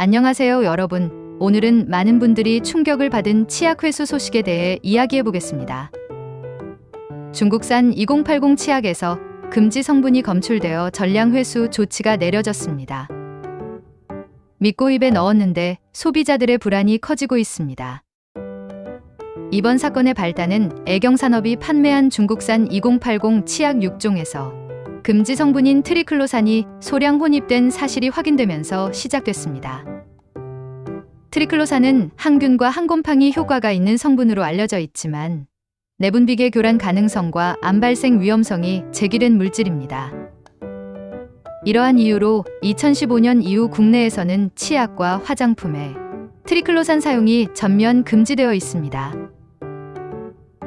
안녕하세요, 여러분. 오늘은 많은 분들이 충격을 받은 치약 회수 소식에 대해 이야기해 보겠습니다. 중국산 2080 치약에서 금지 성분이 검출되어 전량 회수 조치가 내려졌습니다. 믿고 입에 넣었는데 소비자들의 불안이 커지고 있습니다. 이번 사건의 발단은 애경산업이 판매한 중국산 2080 치약 6종에서 금지 성분인 트리클로산이 소량 혼입된 사실이 확인되면서 시작됐습니다. 트리클로산은 항균과 항곰팡이 효과가 있는 성분으로 알려져 있지만 내분비계 교란 가능성과 암 발생 위험성이 제기된 물질입니다. 이러한 이유로 2015년 이후 국내에서는 치약과 화장품에 트리클로산 사용이 전면 금지되어 있습니다.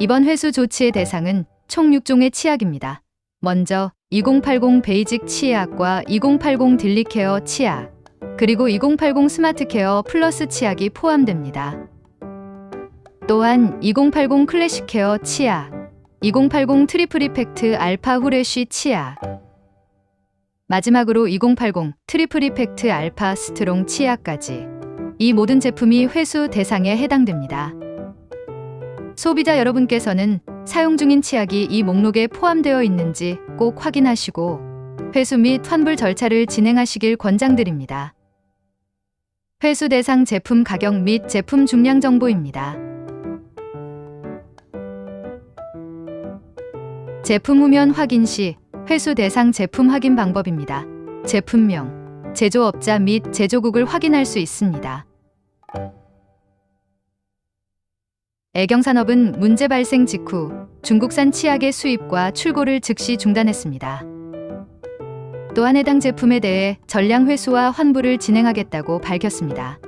이번 회수 조치의 대상은 총 6종의 치약입니다. 먼저 2080 베이직 치약과 2080 딜리케어 치약, 그리고 2080 스마트케어 플러스 치약이 포함됩니다. 또한 2080 클래식 케어 치약, 2080 트리플 이펙트 알파 후레쉬 치약, 마지막으로 2080 트리플 이펙트 알파 스트롱 치약까지 이 모든 제품이 회수 대상에 해당됩니다. 소비자 여러분께서는 사용 중인 치약이 이 목록에 포함되어 있는지 꼭 확인하시고 회수 및 환불 절차를 진행하시길 권장드립니다. 회수 대상 제품 가격 및 제품 중량 정보입니다. 제품 후면 확인 시 회수 대상 제품 확인 방법입니다. 제품명, 제조업자 및 제조국을 확인할 수 있습니다. 애경산업은 문제 발생 직후 중국산 치약의 수입과 출고를 즉시 중단했습니다. 또한 해당 제품에 대해 전량 회수와 환불을 진행하겠다고 밝혔습니다.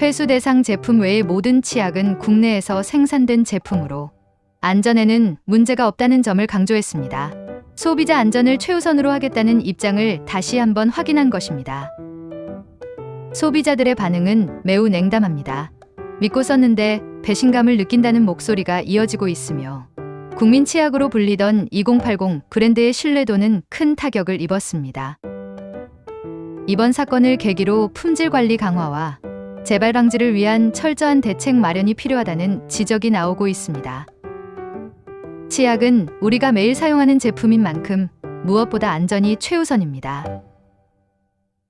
회수 대상 제품 외의 모든 치약은 국내에서 생산된 제품으로 안전에는 문제가 없다는 점을 강조했습니다. 소비자 안전을 최우선으로 하겠다는 입장을 다시 한번 확인한 것입니다. 소비자들의 반응은 매우 냉담합니다. 믿고 썼는데 배신감을 느낀다는 목소리가 이어지고 있으며 국민 치약으로 불리던 2080 브랜드의 신뢰도는 큰 타격을 입었습니다. 이번 사건을 계기로 품질 관리 강화와 재발 방지를 위한 철저한 대책 마련이 필요하다는 지적이 나오고 있습니다. 치약은 우리가 매일 사용하는 제품인 만큼 무엇보다 안전이 최우선입니다.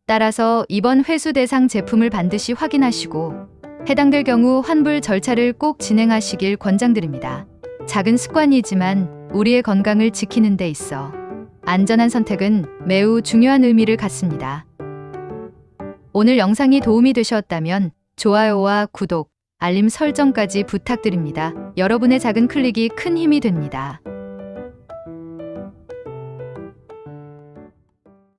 따라서 이번 회수 대상 제품을 반드시 확인하시고 해당될 경우 환불 절차를 꼭 진행하시길 권장드립니다. 작은 습관이지만 우리의 건강을 지키는 데 있어 안전한 선택은 매우 중요한 의미를 갖습니다. 오늘 영상이 도움이 되셨다면 좋아요와 구독, 알림 설정까지 부탁드립니다. 여러분의 작은 클릭이 큰 힘이 됩니다.